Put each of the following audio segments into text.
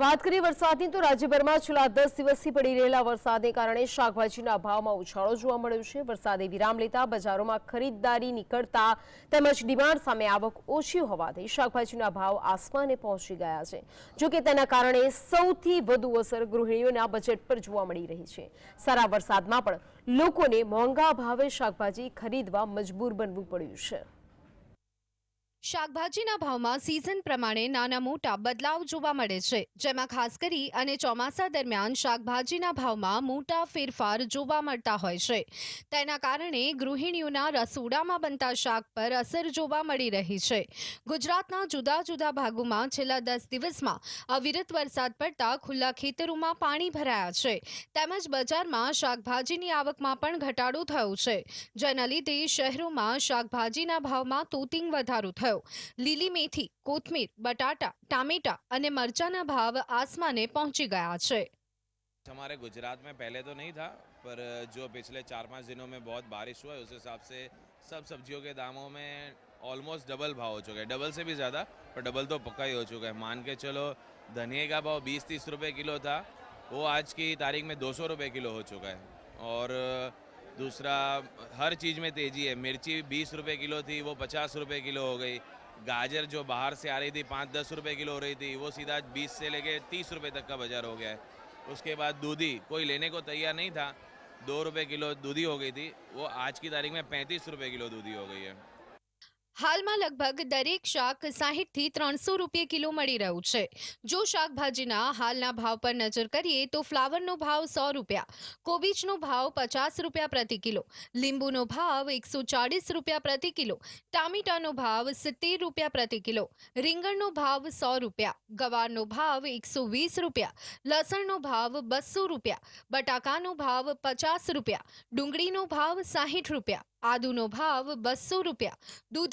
વાત કરીએ વરસાદની, તો રાજ્યભરમાં છેલ્લા દસ દિવસથી પડી રહેલા વરસાદને કારણે શાકભાજીના ભાવમાં ઉછાળો જોવા મળ્યો છે. વરસાદે વિરામ લેતા બજારોમાં ખરીદદારી નીકળતા તેમજ ડિમાન્ડ સામે આવક ઓછી હોવાથી શાકભાજીના ભાવ આસમાને પહોંચી ગયા છે. જોકે તેના કારણે સૌથી વધુ અસર ગૃહિણીઓના બજેટ પર જોવા મળી રહી છે. સારા વરસાદમાં પણ લોકોને મોંઘા ભાવે શાકભાજી ખરીદવા મજબૂર બનવું પડ્યું છે. શાકભાજીના ભાવમાં સિઝન પ્રમાણે નાના મોટા બદલાવ જોવા મળે છે. જેમાં ખાસ કરી અને ચોમાસા દરમિયાન શાકભાજીના ભાવમાં મોટા ફેરફાર જોવા મળતા હોય છે. તેના કારણે ગૃહિણીઓના રસોડામાં બનતા શાક પર અસર જોવા મળી રહી છે. ગુજરાતના જુદા જુદા ભાગોમાં છેલ્લા દસ દિવસમાં અવિરત વરસાદ પડતા ખુલ્લા ખેતરોમાં પાણી ભરાયા છે. તેમજ બજારમાં શાકભાજીની આવકમાં પણ ઘટાડો થયો છે. જેના લીધે શહેરોમાં શાકભાજીના ભાવમાં તોતિંગ વધારો થયો. લીલી મેથી કોથમીર બટાટા ટામેટા અને મરચાના ભાવ આસમાને પહોંચી ગયા છે हमारे गुजरात में पहले तो नहीं था पर जो पिछले चार पाँच दिनों में बहुत बारिश हुआ है उस हिसाब से सब सब्जियों के दामों में ऑलमोस्ट डबल भाव हो चुका है डबल से भी ज़्यादा पर डबल तो पक्का ही हो चुका है मान के चलो धनिए का भाव बीस तीस रुपए किलो था वो आज की तारीख में दो सौ रुपये किलो हो चुका है और दूसरा, हर चीज़ में तेज़ी है। मिर्ची बीस रुपये किलो थी, वो पचास रुपये किलो हो गई। गाजर जो बाहर से आ रही थी, पाँच दस रुपये किलो हो रही थी, वो सीधा बीस से लेके तीस रुपये तक का बाज़ार हो गया है। उसके बाद दूधी, कोई लेने को तैयार नहीं था। दो रुपये किलो दूधी हो गई थी, वो आज की तारीख में पैंतीस रुपये किलो दूधी हो गई है। હાલમાં લગભગ દરેક શાક સાહીઠથી ત્રણસો રૂપિયા કિલો મળી રહ્યું છે. જો શાકભાજીના હાલના ભાવ પર નજર કરીએ તો ફ્લાવરનો ભાવ સો રૂપિયા, કોબીજનો ભાવ પચાસ રૂપિયા પ્રતિ કિલો, લીંબુનો ભાવ એકસો ચાળીસ રૂપિયા પ્રતિ કિલો, ટામેટાનો ભાવ સિત્તેર રૂપિયા પ્રતિ કિલો, રીંગણનો ભાવ સો રૂપિયા, ગવારનો ભાવ એકસો વીસ રૂપિયા, લસણનો ભાવ બસો રૂપિયા, બટાકાનો ભાવ પચાસ રૂપિયા, ડુંગળીનો ભાવ સાહીઠ રૂપિયા, આદુનો ભાવ બસો રૂપિયા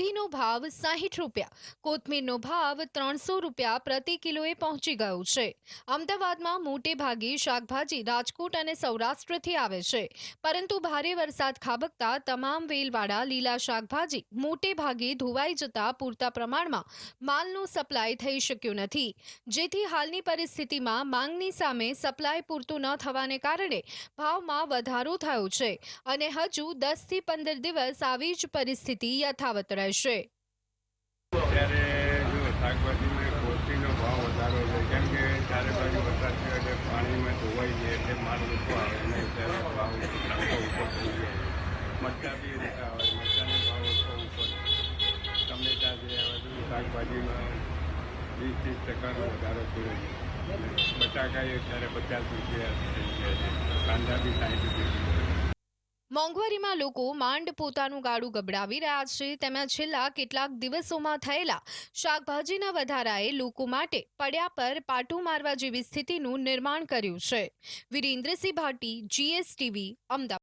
દૂધીનો ભાવ સાહીઠ રૂપિયા. કોથમીરનો ભાવ ત્રણસો રૂપિયા પ્રતિ કિલોએ પહોંચી ગયો છે. અમદાવાદમાં મોટે ભાગે શાકભાજી રાજકોટ અને સૌરાષ્ટ્રથી આવે છે. પરંતુ ભારે વરસાદ ખાબકતા તમામ વેલવાળા લીલા શાકભાજી મોટે ભાગે ધોવાઈ જતા પૂરતા પ્રમાણમાં માલનો સપ્લાય થઈ શક્યો નથી. જેથી હાલની પરિસ્થિતિમાં માંગની સામે સપ્લાય પૂરતો ન થવાને કારણે ભાવમાં વધારો થયો છે. અને હજુ દસથી પંદર દિવસ આવી જ પરિસ્થિતિ યથાવત રહેશે. જો શાકભાજીમાં કોથમીરનો ભાવ વધારો છે, કેમ ચારે બાજુ વરસાદ થયો એટલે પાણીમાં ધોવાઈ જાય એટલે માલ ઓછો આવે અને ત્યારે ઉપર થઈ જાય મરચાં બી ઓછા હોય મરચાંનો ભાવ ઓછો ઉપર ટમેટા જે આવે શાકભાજીમાં વીસ ત્રીસ ટકાનો વધારો થયો બટાકા અત્યારે પચાસ રૂપિયા કાંદા બી સાઠ રૂપિયા. મોંઘવારીમાં લોકો માંડ પોતાનું ગાડું ગબડાવી રહ્યા છે. તેમાં છેલ્લા કેટલાક દિવસોમાં થયેલા શાકભાજીના વધારાએ લોકો માટે પડ્યા પર પાટું મારવા જેવી સ્થિતિનું નિર્માણ કર્યું છે. વિરેન્દ્રસિંહ ભાટી જીએસટીવી અમદાવાદ.